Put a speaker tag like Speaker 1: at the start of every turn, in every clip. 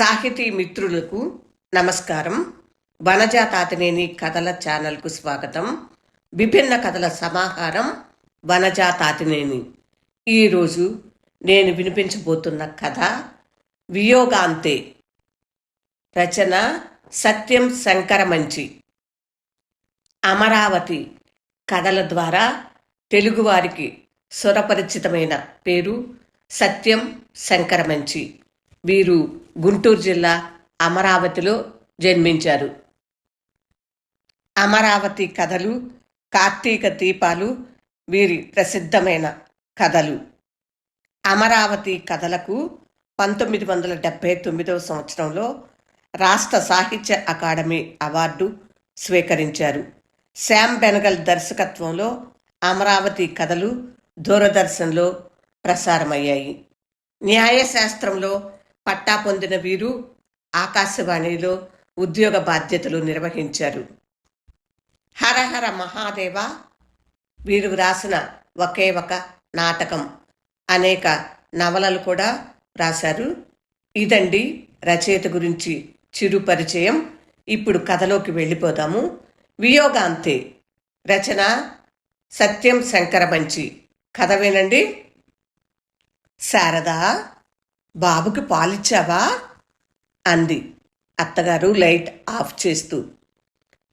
Speaker 1: సాహితీ మిత్రులకు నమస్కారం. వనజాతాతనేని కథల ఛానల్కు స్వాగతం. విభిన్న కథల సమాహారం వనజాతాతినేని. ఈరోజు నేను వినిపించబోతున్న కథ వియోగాంతే. రచన సత్యం శంకరమంచి. అమరావతి కథల ద్వారా తెలుగువారికి స్వరపరిచితమైన పేరు సత్యం శంకరమంచి. వీరు గుంటూరు జిల్లా అమరావతిలో జన్మించారు. అమరావతి కథలు కార్తీక దీపాలు వీరి ప్రసిద్ధమైన కథలు. అమరావతి కథలకు పంతొమ్మిది వందల డెబ్బై తొమ్మిదవ సంవత్సరంలో రాష్ట్ర సాహిత్య అకాడమీ అవార్డు స్వీకరించారు. శ్యామ్ బెనగల్ దర్శకత్వంలో అమరావతి కథలు దూరదర్శన్లో ప్రసారమయ్యాయి. న్యాయశాస్త్రంలో పట్టా పొందిన వీరు ఆకాశవాణిలో ఉద్యోగ బాధ్యతలు నిర్వహించారు. హరహర మహాదేవ వీరు వ్రాసిన ఒకే ఒక నాటకం అనేక నవలలు కూడా రాశారు. ఇదండి రచయిత గురించి చిరు పరిచయం. ఇప్పుడు కథలోకి వెళ్ళిపోదాము. వియోగాంతే రచన సత్యం శంకరమంచి కథ వినండి. శారదా బాబుకి పాలిచ్చావా? అంది. అత్తగారు లైట్ ఆఫ్ చేస్తూ.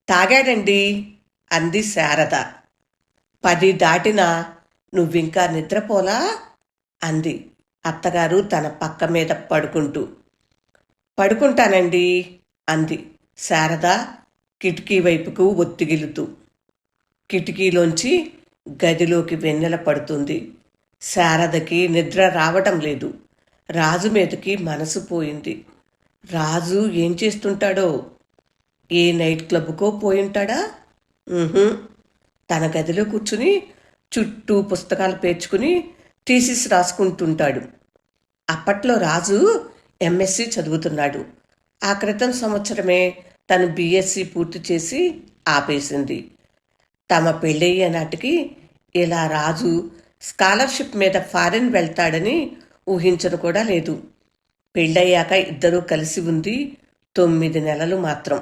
Speaker 1: తాగాడండి అంది శారద. పది దాటినా నువ్వింకా నిద్రపోలా? అంది. అత్తగారు తన పక్క మీద పడుకుంటూ. పడుకుంటానండి అంది. శారద కిటికీ వైపుకు ఒత్తిగిలుతూ. కిటికీలోంచి గదిలోకి వెన్నెల పడుతుంది. శారదకి నిద్ర రావటం లేదు. రాజు మీదకి మనసు పోయింది. రాజు ఏం చేస్తుంటాడో? ఏ నైట్ క్లబ్కో పోయింటాడా? తన గదిలో కూర్చుని చుట్టూ పుస్తకాలు పేర్చుకుని థీసిస్ రాసుకుంటుంటాడు. అప్పట్లో రాజు ఎంఎస్సి చదువుతున్నాడు. ఆ క్రితం సంవత్సరమే తను బీఎస్సీ పూర్తి చేసి ఆపేసింది. తమ పెళ్ళయ్యే నాటికి ఇలా రాజు స్కాలర్షిప్ మీద ఫారిన్ వెళ్తాడని ఊహించను కూడా లేదు. పెళ్ళయ్యాక ఇద్దరూ కలిసి ఉంది తొమ్మిది నెలలు మాత్రం.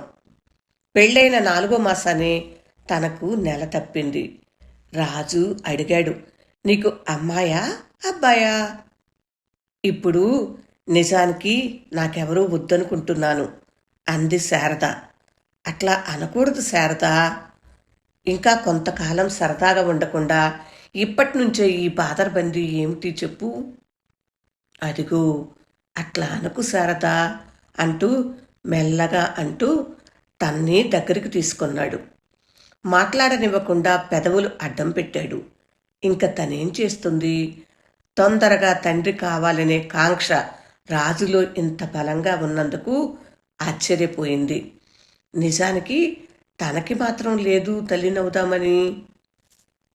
Speaker 1: పెళ్ళైన నాలుగో మాసానే తనకు నెల తప్పింది. రాజు అడిగాడు నీకు అమ్మాయా అబ్బాయా? ఇప్పుడు నిజానికి నాకెవరూ వద్దనుకుంటున్నాను అంది శారద. అట్లా అనకూడదు శారద. ఇంకా కొంతకాలం సరదాగా ఉండకుండా ఇప్పటి నుంచే ఈ బాదరబందీ ఏమిటి చెప్పు. అదిగో అట్లా అనుకు శారద అంటూ మెల్లగా అంటూ తన్ని దగ్గరికి తీసుకున్నాడు. మాట్లాడనివ్వకుండా పెదవులు అడ్డం పెట్టాడు. ఇంకా తనేం చేస్తుంది? తొందరగా తండ్రి కావాలనే కాంక్ష రాజులో ఇంత బలంగా ఉన్నందుకు ఆశ్చర్యపోయింది. నిజానికి తనకి మాత్రం లేదు తల్లినవుదామని.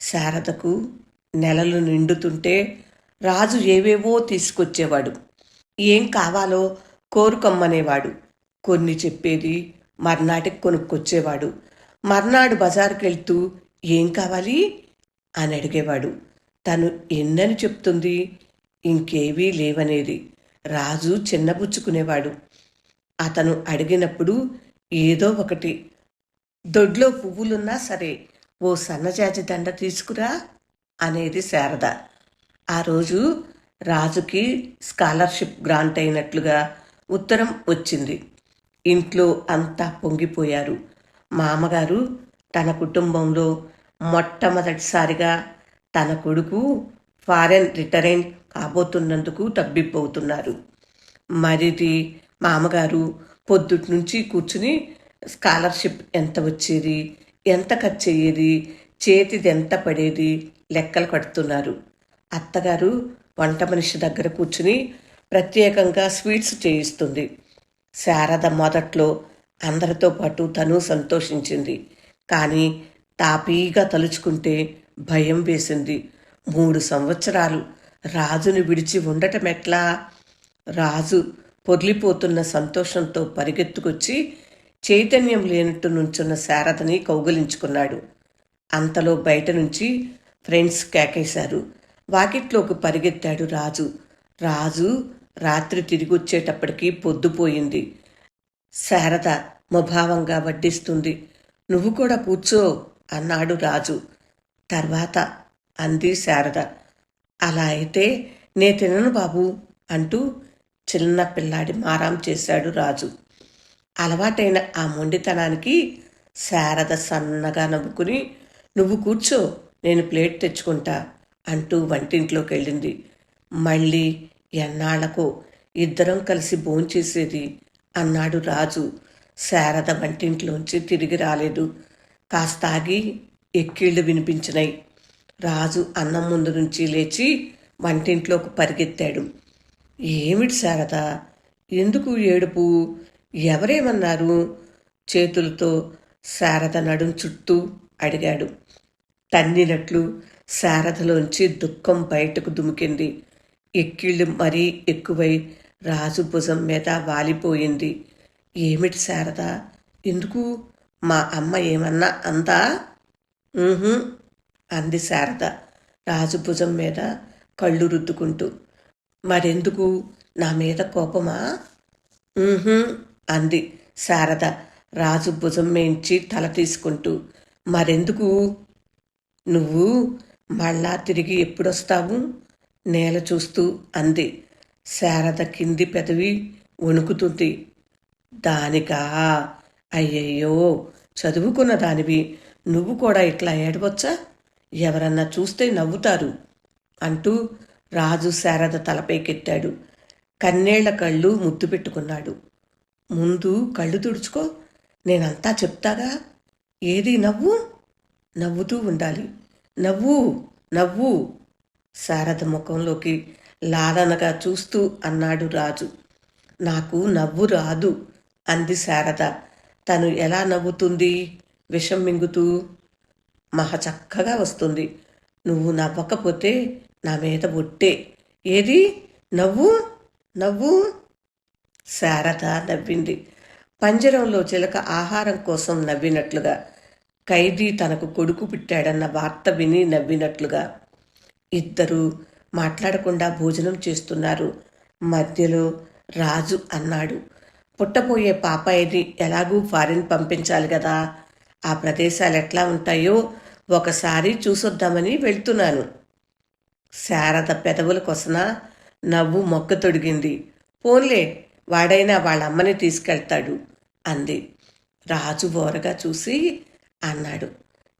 Speaker 1: శారదకు నెలలు నిండుతుంటే రాజు ఏవేవో తీసుకొచ్చేవాడు. ఏం కావాలో కోరుకొమ్మనేవాడు. కొన్ని చెప్పేది మర్నాటికి కొనుక్కొచ్చేవాడు. మర్నాడు బజారుకి వెళ్తూ ఏం కావాలి? అని అడిగేవాడు. తను ఎన్నని చెప్తుంది? ఇంకేవీ లేవనేది. రాజు చిన్నబుచ్చుకునేవాడు. అతను అడిగినప్పుడు ఏదో ఒకటి. దొడ్లో పువ్వులున్నా సరే ఓ సన్నజాజి దండ తీసుకురా అనేది శారద. ఆ రోజు రాజుకి స్కాలర్షిప్ గ్రాంట్ అయినట్లుగా ఉత్తరం వచ్చింది. ఇంట్లో అంతా పొంగిపోయారు. మామగారు తన కుటుంబంలో మొట్టమొదటిసారిగా తన కొడుకు ఫారెన్ రిటరైన్ కాబోతున్నందుకు తబ్బిబ్బవుతున్నారు. మరిది మామగారు పొద్దుటి నుంచి కూర్చుని స్కాలర్షిప్ ఎంత వచ్చేది ఎంత ఖర్చు అయ్యేది చేతిది ఎంత పడేది లెక్కలు కడుతున్నారు. అత్తగారు వంట మనిషి దగ్గర కూర్చుని ప్రత్యేకంగా స్వీట్స్ చేయిస్తుంది. శారద మొదట్లో అందరితో పాటు తను సంతోషించింది. కానీ తాపీగా తలుచుకుంటే భయం వేసింది. మూడు సంవత్సరాలు రాజుని విడిచి ఉండటం ఎట్లా? రాజు పొర్లిపోతున్న సంతోషంతో పరిగెత్తుకొచ్చి చైతన్యం లేనట్టు నుంచున్న శారదని కౌగులించుకున్నాడు. అంతలో బయట నుంచి ఫ్రెండ్స్ కేకేశారు. వాకిట్లోకి పరిగెత్తాడు రాజు. రాజు రాత్రి తిరిగి వచ్చేటప్పటికి పొద్దుపోయింది. శారద ముభావంగా వడ్డిస్తుంది. నువ్వు కూడా కూర్చో అన్నాడు రాజు. తర్వాత అంది శారద. అలా అయితే నే తినను బాబు అంటూ చిన్న పిల్లాడి మారాం చేశాడు రాజు. అలవాటైన ఆ మొండితనానికి శారద సన్నగా నవ్వుకుని నువ్వు కూర్చో నేను ప్లేట్ తెచ్చుకుంటా అంటూ వంటింట్లోకి వెళ్ళింది. మళ్ళీ ఎన్నాళ్ళకో ఇద్దరం కలిసి భోంచేసేది? అన్నాడు రాజు. శారద వంటింట్లోంచి తిరిగి రాలేదు. కాస్త ఆగి ఎక్కిళ్ళు వినిపించినాయి. రాజు అన్నం ముందు నుంచి లేచి వంటింట్లోకి పరిగెత్తాడు. ఏమిటి శారద? ఎందుకు ఏడుపు? ఎవరేమన్నారు? చేతులతో శారద నడుం చుట్టూ అడిగాడు. తన్నినట్లు శారదలోంచి దుఃఖం బయటకు దుమికింది. ఎక్కిళ్ళు మరీ ఎక్కువై రాజు భుజం మీద వాలిపోయింది. ఏమిటి శారద? ఎందుకు? మా అమ్మ ఏమన్నా అందా? అంది శారద రాజు భుజం మీద కళ్ళు రుద్దుకుంటూ. మరెందుకు? నా మీద కోపమా? అంది శారద రాజు భుజం మేంచి తల తీసుకుంటూ. మరెందుకు? నువ్వు మళ్ళా తిరిగి ఎప్పుడొస్తావు? నేల చూస్తూ అంది. శారద కింది పెదవి వణుకుతుంది. దానికా? అయ్యయ్యో! చదువుకున్న దానివి. నువ్వు కూడా ఇట్లా ఏడవచ్చా? ఎవరన్నా చూస్తే నవ్వుతారు అంటూ రాజు శారద తలపైకెత్తాడు కన్నేళ్ళ కళ్ళు ముద్దు పెట్టుకున్నాడు. ముందు కళ్ళు తుడుచుకో. నేనంతా చెప్తాగా? ఏది నవ్వు? నవ్వుతూ ఉండాలి. నవ్వు నవ్వు. శారద ముఖంలోకి లాలనగా చూస్తూ అన్నాడు రాజు. నాకు నవ్వు రాదు అంది శారద. తను ఎలా నవ్వుతుంది? విషం మింగుతూ. మహ చక్కగా వస్తుంది. నువ్వు నవ్వకపోతే నా మీద బొట్టే. ఏది? నవ్వు? నవ్వు? శారద నవ్వింది. పంజరంలో చిలక ఆహారం కోసం నవ్వినట్లుగా ఖైదీ తనకు కొడుకు పుట్టాడన్న వార్త విని నవ్వినట్లుగా ఇద్దరూ మాట్లాడకుండా భోజనం చేస్తున్నారు. మధ్యలో రాజు అన్నాడు పుట్టబోయే పాపాయిని ఎలాగూ ఫారిన్ పంపించాలి కదా. ఆ ప్రదేశాలు ఎట్లా ఉంటాయో ఒకసారి చూసొద్దామని వెళ్తున్నాను. శారద పెదవుల కొసన నవ్వు మొక్క తొడిగింది. పోన్లే వాడైనా వాళ్ళ అమ్మని తీసుకెళ్తాడు అంది. రాజు బోరగా చూసి అన్నాడు.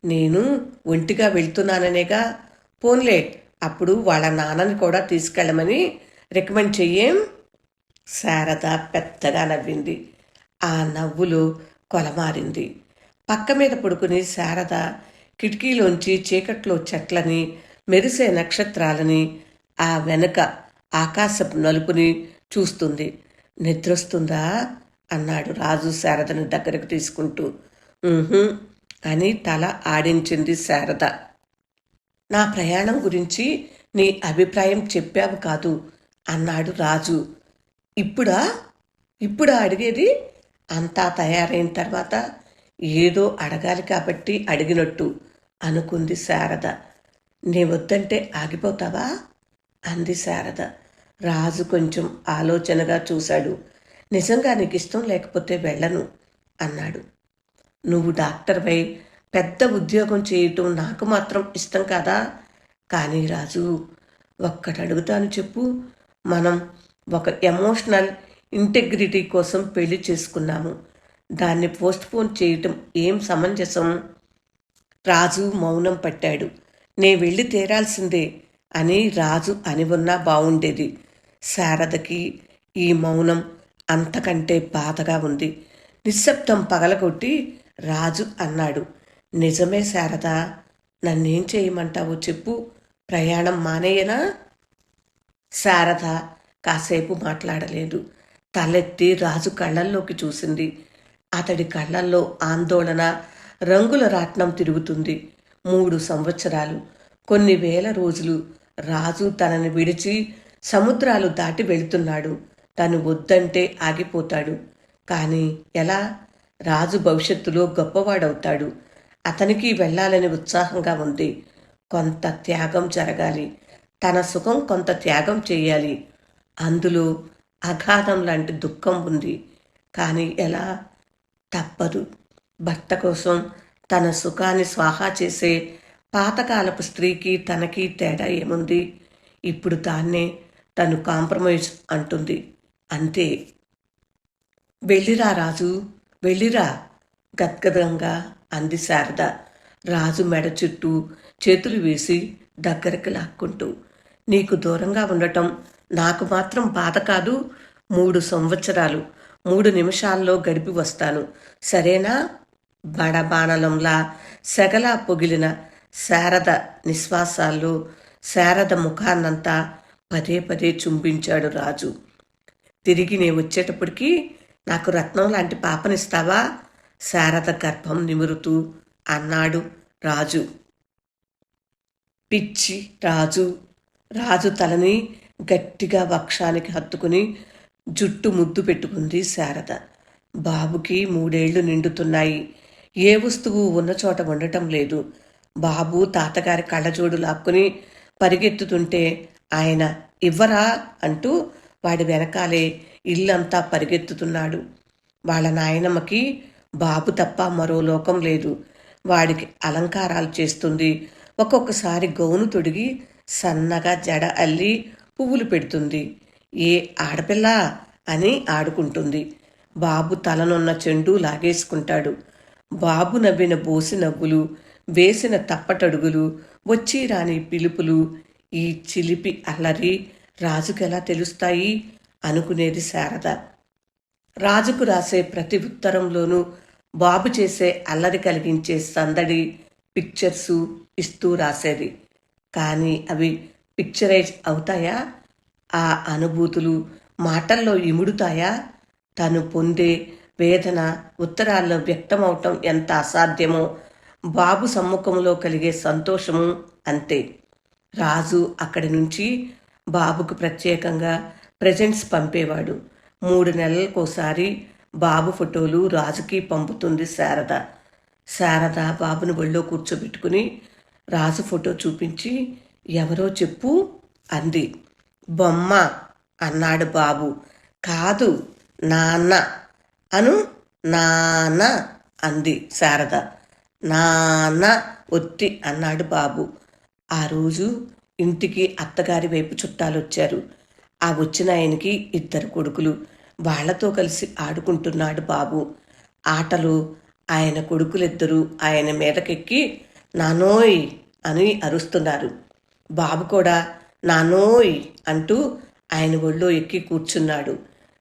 Speaker 1: నేను ఒంటిగా వెళ్తున్నాననేగా పోన్లే అప్పుడు వాళ్ళ నాన్నని కూడా తీసుకెళ్ళమని రికమెండ్ చెయ్యేం? శారద పెద్దగా నవ్వింది. ఆ నవ్వులో కొలమారింది. పక్క మీద పడుకుని శారద కిటికీలోంచి చీకట్లో చెట్లని మెరిసే నక్షత్రాలని ఆ వెనక ఆకాశపు నలుపుని చూస్తుంది. నిద్రొస్తుందా? అన్నాడు రాజు శారదను దగ్గరకు తీసుకుంటూ. అని తల ఆడించింది శారద. నా ప్రయాణం గురించి నీ అభిప్రాయం చెప్పావు కాదు అన్నాడు రాజు. ఇప్పుడా? ఇప్పుడా అడిగేది? అంతా తయారైన తర్వాత ఏదో అడగాలి కాబట్టి అడిగినట్టు అనుకుంది శారద. నీ వద్దంటే ఆగిపోతావా? అంది శారద. రాజు కొంచెం ఆలోచనగా చూశాడు. నిజంగా నీకు ఇష్టం లేకపోతే వెళ్ళను అన్నాడు. నువ్వు డాక్టర్పై పెద్ద ఉద్యోగం చేయటం నాకు మాత్రం ఇష్టం కాదా? కానీ రాజు ఒక్కటి అడుగుతాను చెప్పు. మనం ఒక ఎమోషనల్ ఇంటెగ్రిటీ కోసం పెళ్ళి చేసుకున్నాము. దాన్ని పోస్ట్పోన్ చేయటం ఏం సమంజసం? రాజు మౌనం పట్టాడు. నే వెళ్ళి తీరాల్సిందే అని రాజు అని ఉన్నా బాగుండేది శారదకి ఈ మౌనం అంతకంటే బాధగా ఉంది. నిశ్శబ్దం పగలగొట్టి రాజు అన్నాడు. నిజమే శారద నన్నేం చేయమంటావో చెప్పు. ప్రయాణం మానేయనా? శారద కాసేపు మాట్లాడలేదు. తలెత్తి రాజు కళ్ళల్లోకి చూసింది. అతడి కళ్ళల్లో ఆందోళన రంగుల రాట్నం తిరుగుతుంది. మూడు సంవత్సరాలు కొన్ని వేల రోజులు రాజు తనని విడిచి సముద్రాలు దాటి వెళుతున్నాడు. తను వద్దంటే ఆగిపోతాడు. కానీ ఎలా? రాజు భవిష్యత్తులో గొప్పవాడవుతాడు. అతనికి వెళ్ళాలని ఉత్సాహంగా ఉంది. కొంత త్యాగం జరగాలి. తన సుఖం కొంత త్యాగం చేయాలి. అందులో అఘాధం లాంటి దుఃఖం ఉంది. కానీ ఎలా? తప్పదు. భర్త కోసం తన సుఖాన్ని స్వాహా చేసే పాతకాలపు స్త్రీకి తనకి తేడా ఏముంది? ఇప్పుడు దాన్నే తను కాంప్రమైజ్ అంటుంది. అంతే. వెళ్ళిరా రాజు. వెళ్ళిరా. గద్గదంగా అంది శారద. రాజు మెడ చుట్టూ చేతులు వేసి దగ్గరికి లాక్కుంటూ నీకు దూరంగా ఉండటం నాకు మాత్రం బాధ కాదు. మూడు సంవత్సరాలు మూడు నిమిషాల్లో గడిపి వస్తాను. సరేనా? బడబాణలంలా సెగలా పొగిలిన శారద నిశ్వాసాల్లో శారద ముఖాన్నంతా పదే పదే చుంబించాడు రాజు. తిరిగి నే వచ్చేటప్పటికీ నాకు రత్నం లాంటి పాపనిస్తావా? శారద గర్భం నిమురుతూ అన్నాడు రాజు. పిచ్చి రాజు. రాజు తలని గట్టిగా వక్షానికి హత్తుకుని జుట్టు ముద్దు పెట్టుకుంది శారద. బాబుకి మూడేళ్ళు నిండుతున్నాయి. ఏ వస్తువు ఉన్న చోట ఉండటం లేదు. బాబు తాతగారి కళ్ళజోడు లాక్కుని పరిగెత్తుతుంటే ఆయన ఇవ్వరా? అంటూ వాడి వెనకాలే ఇల్లంతా పరిగెత్తుతున్నాడు. వాళ్ళ నాయనమ్మకి బాబు తప్ప మరో లోకం లేదు. వాడికి అలంకారాలు చేస్తుంది. ఒక్కొక్కసారి గౌను తొడిగి సన్నగా జడ అల్లి పువ్వులు పెడుతుంది. ఏ ఆడపిల్ల అని ఆడుకుంటుంది. బాబు తలనున్న చెండు లాగేసుకుంటాడు. బాబు నవ్విన బోసి నవ్వులు వేసిన తప్పటడుగులు వచ్చి రాని పిలుపులు ఈ చిలిపి అల్లరి రాజుకెలా తెలుస్తాయి? అనుకునేది శారద. రాజుకు రాసే ప్రతి ఉత్తరంలోనూ బాబు చేసే అల్లరి కలిగించే సందడి పిక్చర్సు ఇస్తూ రాసేది. కానీ అవి పిక్చరైజ్ అవుతాయా? ఆ అనుభూతులు మాటల్లో ఇముడుతాయా? తను పొందే వేదన ఉత్తరాల్లో వ్యక్తమవటం ఎంత అసాధ్యమో బాబు సమ్ముఖంలో కలిగే సంతోషము అంతే. రాజు అక్కడి నుంచి బాబుకు ప్రత్యేకంగా ప్రజెంట్స్ పంపేవాడు. మూడు నెలలకోసారి బాబు ఫోటోలు రాజుకి పంపుతుంది శారద. శారద బాబుని బళ్ళో కూర్చోబెట్టుకుని రాజు ఫోటో చూపించి ఎవరో చెప్పు అంది. బొమ్మ అన్నాడు బాబు. కాదు నాన్న అను నాన్న అంది శారద. నాన్న ఒత్తి అన్నాడు బాబు. ఆ రోజు ఇంటికి అత్తగారి వైపు చుట్టాలు వచ్చారు ఆ వచ్చిన ఆయనకి ఇద్దరు కొడుకులు. వాళ్ళతో కలిసి ఆడుకుంటున్నాడు బాబు. ఆటలు ఆయన కొడుకులిద్దరూ ఆయన మీదకెక్కి నానోయ్ అని అరుస్తున్నారు. బాబు కూడా నానోయ్ అంటూ ఆయన ఒళ్ళో ఎక్కి కూర్చున్నాడు.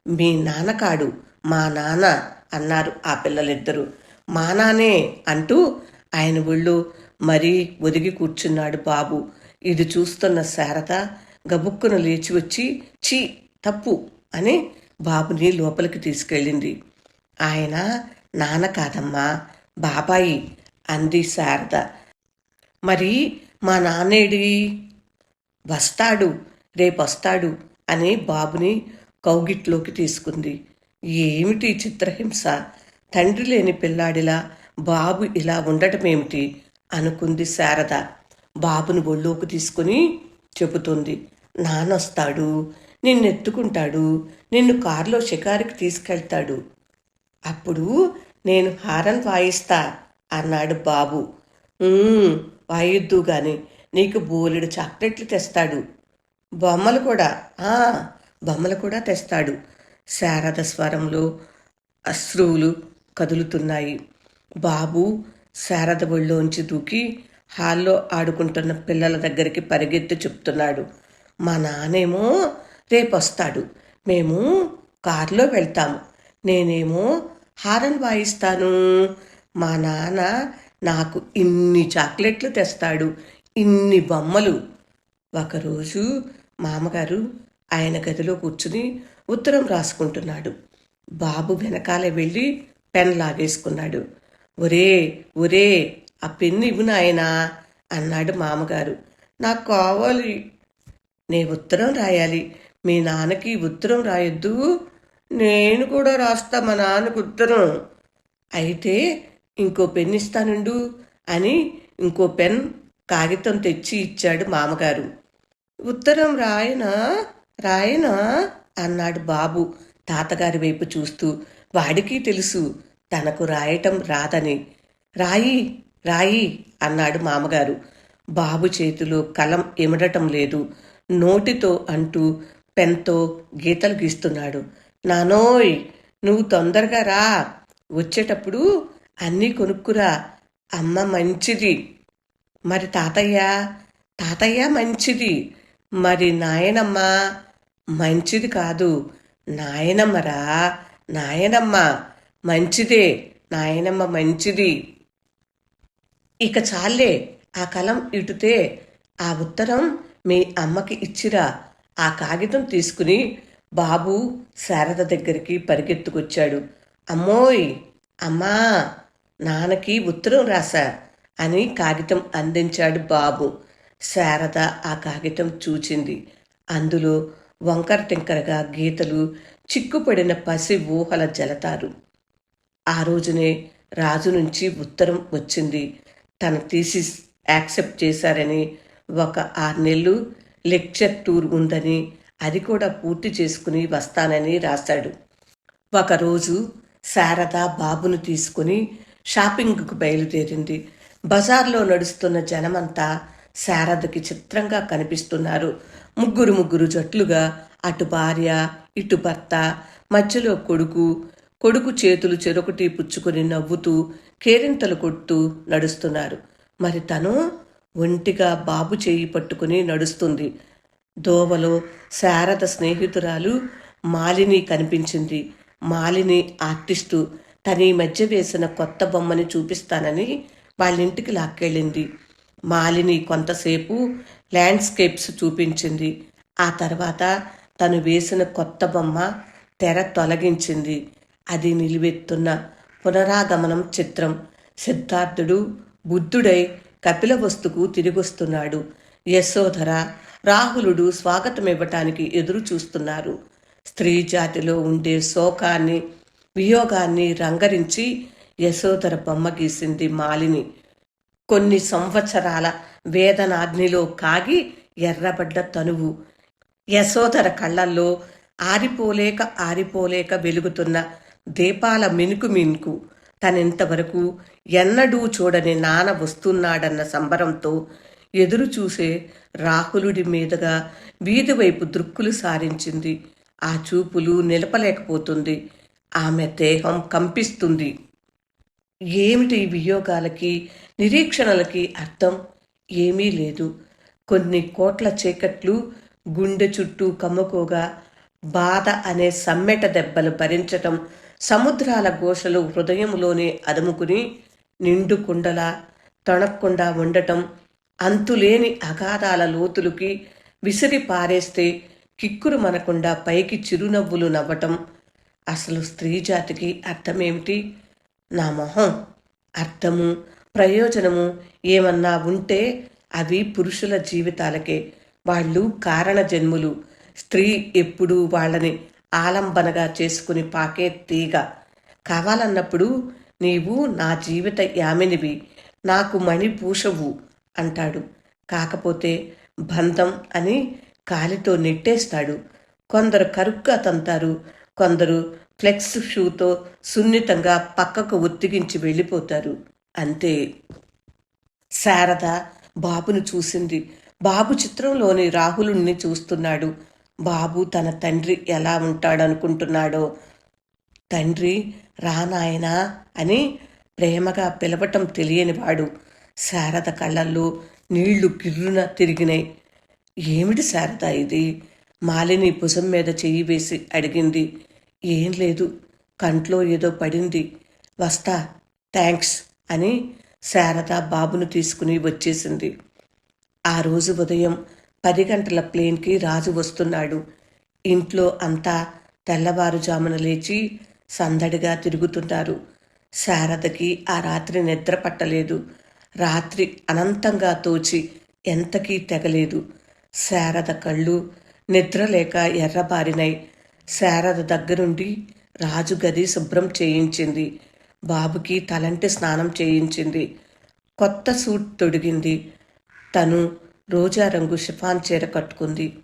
Speaker 1: మీ నాన్నకాడు మా నాన్న అన్నారు ఆ పిల్లలిద్దరూ. మా నానే అంటూ ఆయన ఒళ్ళు మరీ ఒదిగి కూర్చున్నాడు బాబు. ఇది చూస్తున్న శారద గబుక్కున లేచి వచ్చి చీ తప్పు అని బాబుని లోపలికి తీసుకెళ్ళింది. ఆయన నాన్న కాదమ్మా బాబాయి అంది శారద. మరి మా నాన్నేడి? వస్తాడు రేపొస్తాడు అని బాబుని కౌగిట్లోకి తీసుకుంది. ఏమిటి చిత్రహింస? తండ్రి లేని పిల్లాడిలా బాబు ఇలా ఉండటమేమిటి? అనుకుంది శారద. బాబుని ఒళ్ళోకి తీసుకుని చెబుతుంది. నానొస్తాడు నిన్నెత్తుకుంటాడు నిన్ను కారులో షికారుకి తీసుకెళ్తాడు. అప్పుడు నేను హారన్ వాయిస్తా అన్నాడు బాబు. వాయిద్దు గాని నీకు బోలెడు చాక్లెట్లు తెస్తాడు. బొమ్మలు కూడా ఆ బొమ్మలు కూడా తెస్తాడు. శారద స్వరంలో అశ్రువులు కదులుతున్నాయి. బాబు శారద బళ్ళోంచి దూకి హాల్లో ఆడుకుంటున్న పిల్లల దగ్గరికి పరిగెత్తి చెప్తున్నాడు. మా నానేమో రేపొస్తాడు. మేము కారులో వెళ్తాము. నేనేమో హారన్ వాయిస్తాను. మా నాన్న నాకు ఇన్ని చాక్లెట్లు తెస్తాడు. ఇన్ని బొమ్మలు. ఒకరోజు మామగారు ఆయన గదిలో కూర్చుని ఉత్తరం రాసుకుంటున్నాడు. బాబు వెనకాలే వెళ్ళి పెన్ లాగేసుకున్నాడు. ఒరే ఒరే ఆ పెన్ను ఇవ్వు నాయనా అన్నాడు మామగారు. నాకు కావాలి. నే ఉత్తరం రాయాలి. మీ నాన్నకి ఉత్తరం రాయొద్దు. నేను కూడా రాస్తా మా నాన్నకు ఉత్తరం. అయితే ఇంకో పెన్ ఇస్తానుండు అని ఇంకో పెన్ కాగితం తెచ్చి ఇచ్చాడు మామగారు. ఉత్తరం రాయనా? రాయనా? అన్నాడు బాబు తాతగారి వైపు చూస్తూ. వాడికి తెలుసు తనకు రాయటం రాదని. రాయి రాయి అన్నాడు మామగారు. బాబు చేతిలో కలం ఇమడటం లేదు. నోటితో అంటూ పెన్తో గీతలు గీస్తున్నాడు. నానోయ్ నువ్వు తొందరగా రా. వచ్చేటప్పుడు అన్నీ కొనుక్కురా. అమ్మ మంచిది. మరి తాతయ్య? తాతయ్య మంచిది. మరి నాయనమ్మ? మంచిది కాదు. నాయనమ్మరా? నాయనమ్మ. మంచిదే. నాయనమ్మ మంచిది. ఇక చాలే ఆ కలం ఇటుతే ఆ ఉత్తరం మీ అమ్మకి ఇచ్చిరా. ఆ కాగితం తీసుకుని బాబు శారద దగ్గరికి పరిగెత్తుకొచ్చాడు. అమ్మోయ్ అమ్మా నాన్నకి ఉత్తరం రాసా అని కాగితం అందించాడు బాబు. శారద ఆ కాగితం చూచింది. అందులో వంకర టింకరగా గీతలు చిక్కుపడిన పసి ఊహల జలతారు. ఆ రోజునే రాజు నుంచి ఉత్తరం వచ్చింది. తన థీసిస్ యాక్సెప్ట్ చేశారని ఒక ఆరు నెలలు లెక్చర్ టూర్ ఉందని అది కూడా పూర్తి చేసుకుని వస్తానని రాశాడు. ఒకరోజు శారద బాబును తీసుకుని షాపింగ్కు బయలుదేరింది. బజార్లో నడుస్తున్న జనమంతా శారదకి చిత్రంగా కనిపిస్తున్నారు. ముగ్గురు ముగ్గురు జట్లుగా అటు భార్య ఇటు భర్త మధ్యలో కొడుకు కొడుకు చేతులు చెరొకటి పుచ్చుకొని నవ్వుతూ కేరింతలు కొడుతూ నడుస్తున్నారు. మరి తను ఒంటిగా బాబు చేయి పట్టుకుని నడుస్తుంది. దోవలో శారద స్నేహితురాలు మాలిని కనిపించింది. మాలిని ఆర్టిస్టు తన ఈ మధ్య వేసిన కొత్త బొమ్మని చూపిస్తానని వాళ్ళింటికి లాక్కెళ్ళింది. మాలిని కొంతసేపు ల్యాండ్స్కేప్స్ చూపించింది. ఆ తర్వాత తను వేసిన కొత్త బొమ్మ తెర తొలగించింది. అది నిలువెత్తున్న పునరాగమనం చిత్రం. సిద్ధార్థుడు బుద్ధుడై కపిలవస్తుకు తిరిగొస్తున్నాడు. యశోధర రాహులుడు స్వాగతం ఇవ్వటానికి ఎదురు చూస్తున్నారు స్త్రీ జాతిలో ఉండే శోకాన్ని వియోగాన్ని రంగరించి యశోధర బొమ్మ గీసింది మాలిని. కొన్ని సంవత్సరాల వేదనాగ్నిలో కాగి ఎర్రబడ్డ తనువు. యశోధర కళ్ళల్లో ఆరిపోలేక ఆరిపోలేక వెలుగుతున్న దీపాల మినుకు మినుకు తనింతవరకు ఎన్నడూ చూడని నాన్న వస్తున్నాడన్న సంబరంతో ఎదురు చూసే రాహులుడి మీదుగా వీధి వైపు దృక్కులు సారించింది. ఆ చూపులు నిలపలేకపోతుంది. ఆమె దేహం కంపిస్తుంది. ఏమిటి ఈ వియోగాలకి నిరీక్షణలకి అర్థం? ఏమీ లేదు. కొన్ని కోట్ల చీకట్లు గుండె చుట్టూ కమ్ముకోగా బాధ అనే సమ్మెట దెబ్బలు భరించటం సముద్రాల ఘోషలు హృదయంలోనే అదుముకుని నిండు కుండలా తొణక్కుండా ఉండటం అంతులేని అగాధాల లోతులకి విసిరి పారేస్తే కిక్కురు మనకుండా పైకి చిరునవ్వులు నవ్వటం. అసలు స్త్రీ జాతికి అర్థమేమిటి? నా మొహం అర్థము ప్రయోజనము ఏమన్నా ఉంటే అవి పురుషుల జీవితాలకే. వాళ్ళు కారణ జన్ములు స్త్రీ ఎప్పుడూ వాళ్ళని ఆలంబనగా చేసుకుని పాకే తీగ. కావాలన్నప్పుడు నీవు నా జీవిత యామినివి నాకు మణిభూషవు అంటాడు. కాకపోతే బంధం అని కాలితో నెట్టేస్తాడు. కొందరు కరుగ్గా తంతారు కొందరు ఫ్లెక్స్ షూతో సున్నితంగా పక్కకు ఒత్తిగించి వెళ్ళిపోతారు. అంతే. శారద బాబును చూసింది. బాబు చిత్రంలోని రాహులుణ్ణి చూస్తున్నాడు. బాబు తన తండ్రి ఎలా ఉంటాడనుకుంటున్నాడో. తండ్రి రానాయనా అని ప్రేమగా పిలవటం తెలియనివాడు శారద కళ్ళల్లో నీళ్ళు గిర్రున తిరిగినాయి. ఏమిటి శారద ఇది? మాలిని భుజం మీద చెయ్యి వేసి అడిగింది. ఏం లేదు కంట్లో ఏదో పడింది. వస్తా థ్యాంక్స్ అని శారద బాబును తీసుకుని వచ్చేసింది. ఆ రోజు ఉదయం పది గంటల ప్లేన్కి రాజు వస్తున్నాడు. ఇంట్లో అంతా తెల్లవారుజామున లేచి సందడిగా తిరుగుతున్నారు శారదకి ఆ రాత్రి నిద్ర పట్టలేదు. రాత్రి అనంతంగా తోచి ఎంతకీ తెగలేదు. శారద కళ్ళు నిద్రలేక ఎర్రబారినాయి శారద దగ్గరుండి రాజు గది శుభ్రం చేయించింది. బాబుకి తలంటి స్నానం చేయించింది. కొత్త సూట్ తొడిగింది. తను రోజా రంగు షిఫాన్ చీర కట్టుకుంది.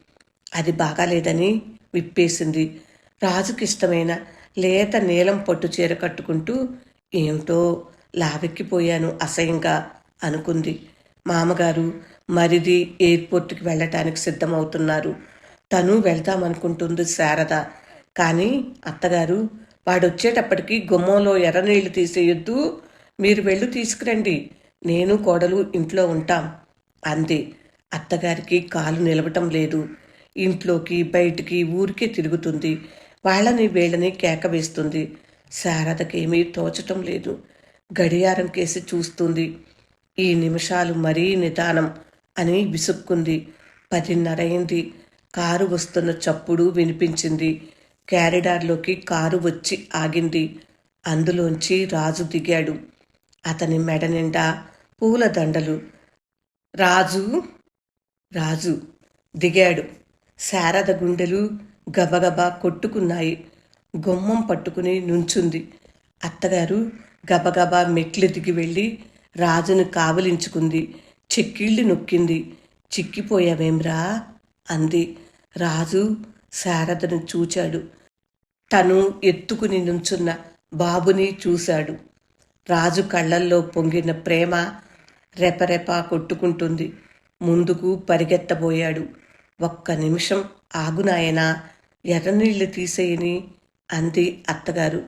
Speaker 1: అది బాగాలేదని విప్పేసింది. రాజుకిష్టమైన లేత నీలం పట్టు చీర కట్టుకుంటూ ఏమిటో లావెక్కిపోయాను అసహ్యంగా అనుకుంది. మామగారు మరిది ఎయిర్పోర్ట్కి వెళ్ళటానికి సిద్ధమవుతున్నారు. తను వెళ్దామనుకుంటుంది శారద. కానీ అత్తగారు వాడొచ్చేటప్పటికి గుమ్మంలో ఎర్రనీళ్ళు తీసేయొద్దు. మీరు వెళ్ళి తీసుకురండి. నేను కోడలు ఇంట్లో ఉంటాం అంది. అత్తగారికి కాలు నిలవటం లేదు. ఇంట్లోకి బయటికి ఊరికే తిరుగుతుంది. వాళ్ళని వీళ్ళని కేక వేస్తుంది. శారదకేమీ తోచటం లేదు. గడియారం కేసి చూస్తుంది. ఈ నిమిషాలు మరీ నిదానం అని విసుక్కుంది. పదిన్నరైంది కారు వస్తున్న చప్పుడు వినిపించింది. క్యారిడార్లోకి కారు వచ్చి ఆగింది. అందులోంచి రాజు దిగాడు. అతని మెడ నిండా పూల దండలు రాజు? రాజు దిగాడు. శారద గుండెలు గబగబా కొట్టుకున్నాయి. గుమ్మం పట్టుకుని నుంచుంది. అత్తగారు గబగబా మెట్లు దిగి వెళ్ళి రాజును కావలించుకుంది. చెక్కిళ్ళు నొక్కింది. చిక్కిపోయావేమ్రా అంది. రాజు శారదను చూచాడు. తను ఎత్తుకుని నుంచున్న బాబుని చూశాడు. రాజు కళ్ళల్లో పొంగిన ప్రేమ రెపరెప కొట్టుకుంటుంది. ముందుకు పరిగెత్తబోయాడు. ఒక్క నిమిషం ఆగునాయనా ఎర్రనీళ్ళు తీసేయని అంది అత్తగారు.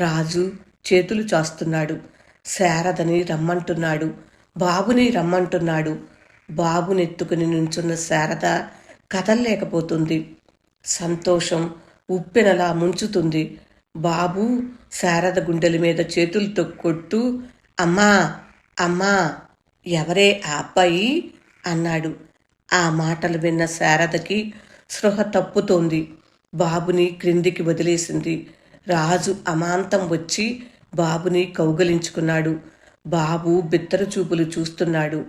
Speaker 1: రాజు చేతులు చాస్తున్నాడు. శారదని రమ్మంటున్నాడు. బాబుని రమ్మంటున్నాడు. బాబునెత్తుకుని నుంచున్న శారద కదల్లేకపోతుంది. సంతోషం ఉప్పెనలా ముంచుతుంది. బాబు శారద గుండెల మీద చేతులతో కొట్టు అమ్మా అమ్మా ఎవరే ఆ అబ్బాయి? అన్నాడు. ఆ మాటలు విన్న శారదకి స్పృహ తప్పుతోంది. బాబుని క్రిందికి వదిలేసింది. రాజు అమాంతం వచ్చి బాబుని కౌగలించుకున్నాడు. బాబు బిత్తర చూపులు చూస్తున్నాడు.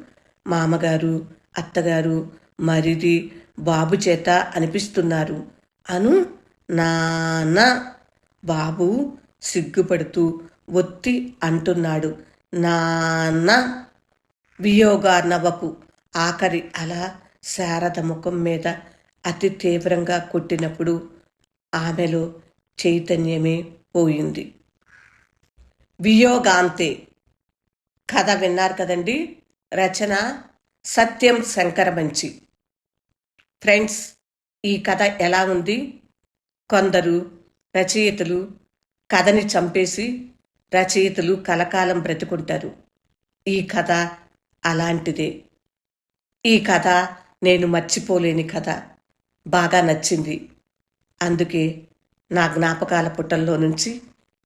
Speaker 1: మామగారు అత్తగారు మరిది బాబు చేత అనిపిస్తున్నారు. అను నాన్న బాబు సిగ్గుపడుతూ ఒత్తి అంటున్నాడు. నాన్న వియోగార్ణవపు ఆఖరి అలా శారద ముఖం మీద అతి తీవ్రంగా కొట్టినప్పుడు ఆమెలో చైతన్యమే పోయింది. వియోగాంతే. కథ విన్నారు కదండి? రచన సత్యం శంకరమంచి ఫ్రెండ్స్ ఈ కథ ఎలా ఉంది? కొందరు రచయితలు కథని చంపేసి రచయితలు కలకాలం బ్రతుకుంటారు. ఈ కథ అలాంటిదే. ఈ కథ నేను మర్చిపోలేని కథ. బాగా నచ్చింది. అందుకే నా జ్ఞాపకాల పుటల్లో నుంచి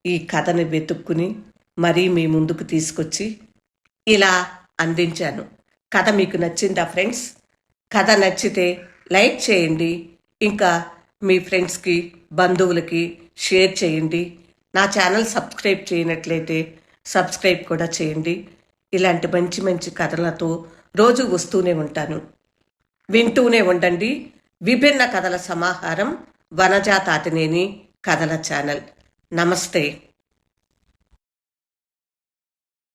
Speaker 1: ఈ కథని వెతుక్కుని మరీ మీ ముందుకు తీసుకొచ్చి ఇలా అందించాను. కథ మీకు నచ్చిందా ఫ్రెండ్స్? కథ నచ్చితే లైక్ చేయండి. ఇంకా మీ ఫ్రెండ్స్కి బంధువులకి షేర్ చేయండి. నా ఛానల్ సబ్స్క్రైబ్ చేయనట్లయితే సబ్స్క్రైబ్ కూడా చేయండి. ఇలాంటి మంచి మంచి కథలతో రోజు వస్తూనే ఉంటాను. వింటూనే ఉండండి. విభిన్న కథల సమాహారం వనజాతాతినేని కథల ఛానల్. నమస్తే.